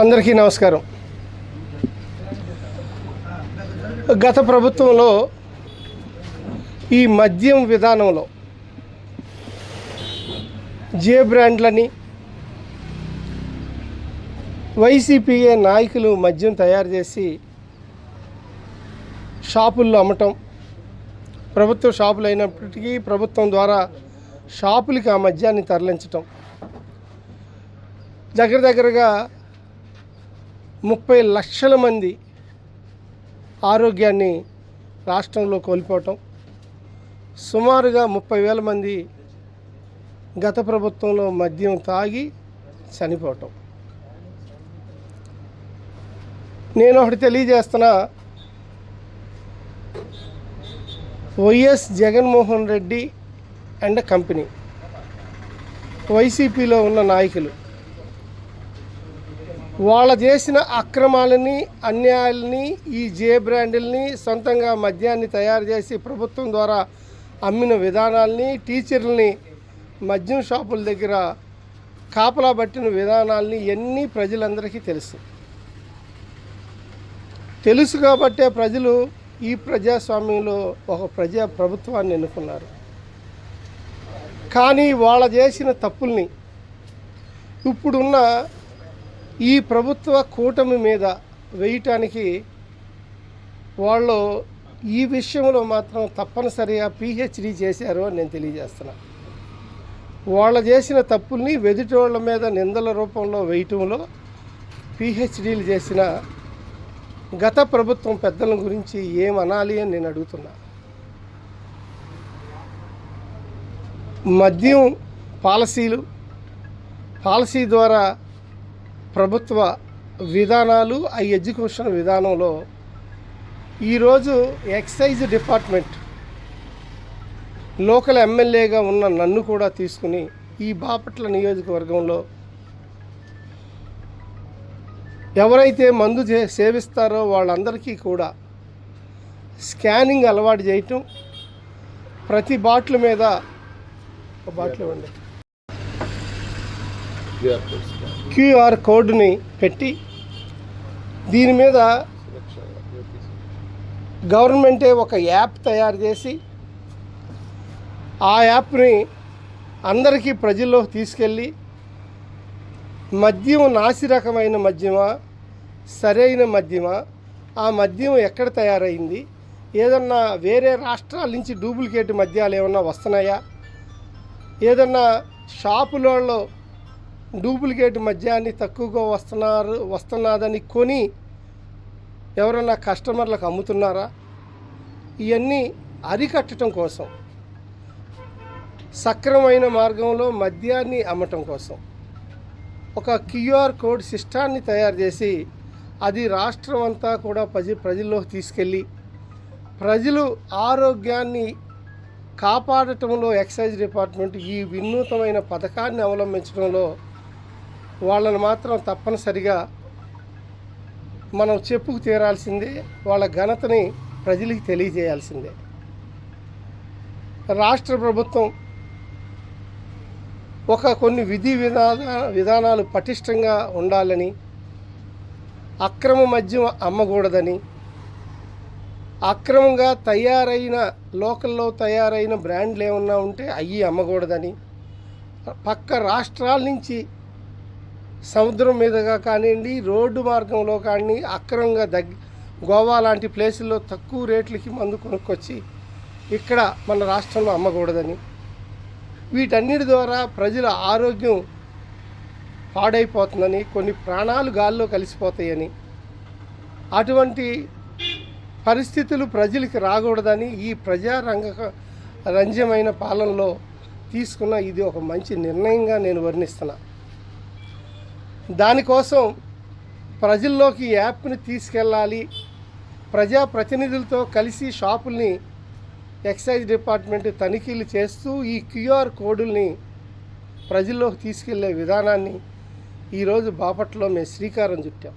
అందరికీ నమస్కారం. గత ప్రభుత్వంలో ఈ మద్యం విధానంలో జే బ్రాండ్లని వైసీపీఏ నాయకులు మద్యం తయారు చేసి షాపుల్లో అమ్మటం ప్రభుత్వ షాపులు అయినప్పటికీ ప్రభుత్వం ద్వారా షాపులకి ఆ మద్యాన్ని తరలించటం దగ్గర దగ్గరగా ముప్పై లక్షల మంది ఆరోగ్యాన్ని రాష్ట్రంలో కోల్పోవటం సుమారుగా ముప్పై వేల మంది గత ప్రభుత్వంలో మద్యం తాగి చనిపోవటం. నేను ఒకటి తెలియజేస్తున్నా YS Jaganmohan Reddy and company వైసీపీలో ఉన్న నాయకులు. వాళ్ళ చేసిన అక్రమాలని అన్యాయాలని ఈ జే బ్రాండుల్ని సొంతంగా మద్యాన్ని తయారు చేసి ప్రభుత్వం ద్వారా అమ్మిన విధానాల్ని టీచర్లని మద్యం షాపుల దగ్గర కాపలా పట్టిన విధానాల్ని ఇవన్నీ ప్రజలందరికీ తెలుసు. తెలుసు కాబట్టే ప్రజలు ఈ ప్రజాస్వామ్యంలో ఒక ప్రజా ప్రభుత్వాన్ని ఎన్నుకున్నారు. కానీ వాళ్ళ చేసిన తప్పుల్ని ఇప్పుడున్న ఈ ప్రభుత్వ కూటమి మీద వేయటానికి వాళ్ళు ఈ విషయంలో మాత్రం తప్పనిసరిగా పిహెచ్డి చేశారు అని నేను తెలియజేస్తున్నా. వాళ్ళు చేసిన తప్పుల్ని వెదుటోళ్ళ మీద నిందల రూపంలో వేయటంలో పిహెచ్డీలు చేసిన గత ప్రభుత్వం పెద్దల గురించి ఏమనాలి అని నేను అడుగుతున్నా. మద్యం పాలసీలు పాలసీ ద్వారా ప్రభుత్వ విధానాలు ఆ ఎడ్యుకేషన్ విధానంలో ఈరోజు ఎక్సైజ్ డిపార్ట్మెంట్ లోకల్ ఎమ్మెల్యేగా ఉన్న నన్ను కూడా తీసుకుని ఈ బాపట్ల నియోజకవర్గంలో ఎవరైతే మందు చే సేవిస్తారో వాళ్ళందరికీ కూడా స్కానింగ్ అలవాటు చేయటం ప్రతి బాటిల్ మీద ఒక బాటిల్ ఇవ్వండి. క్యూఆర్ కోడ్ని పెట్టి దీని మీద గవర్నమెంటే ఒక యాప్ తయారు చేసి ఆ యాప్ని అందరికీ ప్రజల్లోకి తీసుకెళ్ళి మద్యం నాసిరకమైన మద్యమా సరైన మద్యమా ఆ మద్యం ఎక్కడ తయారైంది ఏదన్నా వేరే రాష్ట్రాల నుంచి డూప్లికేట్ మద్యాలు ఏమన్నా వస్తున్నాయా ఏదన్నా షాపులలో డూప్లికేట్ మద్యాన్ని తక్కువగా వస్తున్నారు వస్తున్నదని కొని ఎవరైనా కస్టమర్లకు అమ్ముతున్నారా? ఇవన్నీ అరికట్టడం కోసం సక్రమైన మార్గంలో మద్యాన్ని అమ్మటం కోసం. ఒక క్యూఆర్ కోడ్ సిస్టాన్ని తయారు చేసి అది రాష్ట్రం అంతా కూడా ప్రజ ప్రజల్లోకి తీసుకెళ్ళి ప్రజలు ఆరోగ్యాన్ని కాపాడటంలో ఎక్సైజ్ డిపార్ట్మెంట్ ఈ వినూతమైన పథకాన్ని అవలంబించడంలో వాళ్ళని మాత్రం తప్పనిసరిగా మనం చెప్పుకు తీరాల్సిందే వాళ్ళ ఘనతని ప్రజలకు తెలియజేయాల్సిందే. రాష్ట్ర ప్రభుత్వం ఒక కొన్ని విధి విధాన విధానాలు పటిష్టంగా ఉండాలని అక్రమ మద్యం అమ్మకూడదని అక్రమంగా తయారైన లోకల్లో తయారైన బ్రాండ్లు ఏమన్నా ఉంటే అవి అమ్మకూడదని పక్క రాష్ట్రాల నుంచి సముద్రం మీదుగా కానివ్వండి రోడ్డు మార్గంలో కానీ అక్రమంగా దగ్గ గోవా లాంటి ప్లేసుల్లో తక్కువ రేట్లకి మందు కొనుక్కొచ్చి ఇక్కడ మన రాష్ట్రంలో అమ్మకూడదని. వీటన్నిటి ద్వారా ప్రజల ఆరోగ్యం పాడైపోతుందని కొన్ని ప్రాణాలు గాల్లో కలిసిపోతాయని. అటువంటి పరిస్థితులు ప్రజలకి రాకూడదని ఈ ప్రజారంగ రంజమైన పాలనలో తీసుకున్న ఇది ఒక మంచి నిర్ణయంగా నేను వర్ణిస్తున్నాను దానికోసం ప్రజల్లోకి యాప్ని తీసుకెళ్ళాలి. ప్రజాప్రతినిధులతో కలిసి షాపుల్ని ఎక్సైజ్ డిపార్ట్మెంట్ తనిఖీలు చేస్తూ ఈ క్యూఆర్ కోడుల్ని ప్రజల్లోకి తీసుకెళ్ళే విధానాన్ని ఈరోజు బాపట్లలో మేము శ్రీకారం చుట్టాం.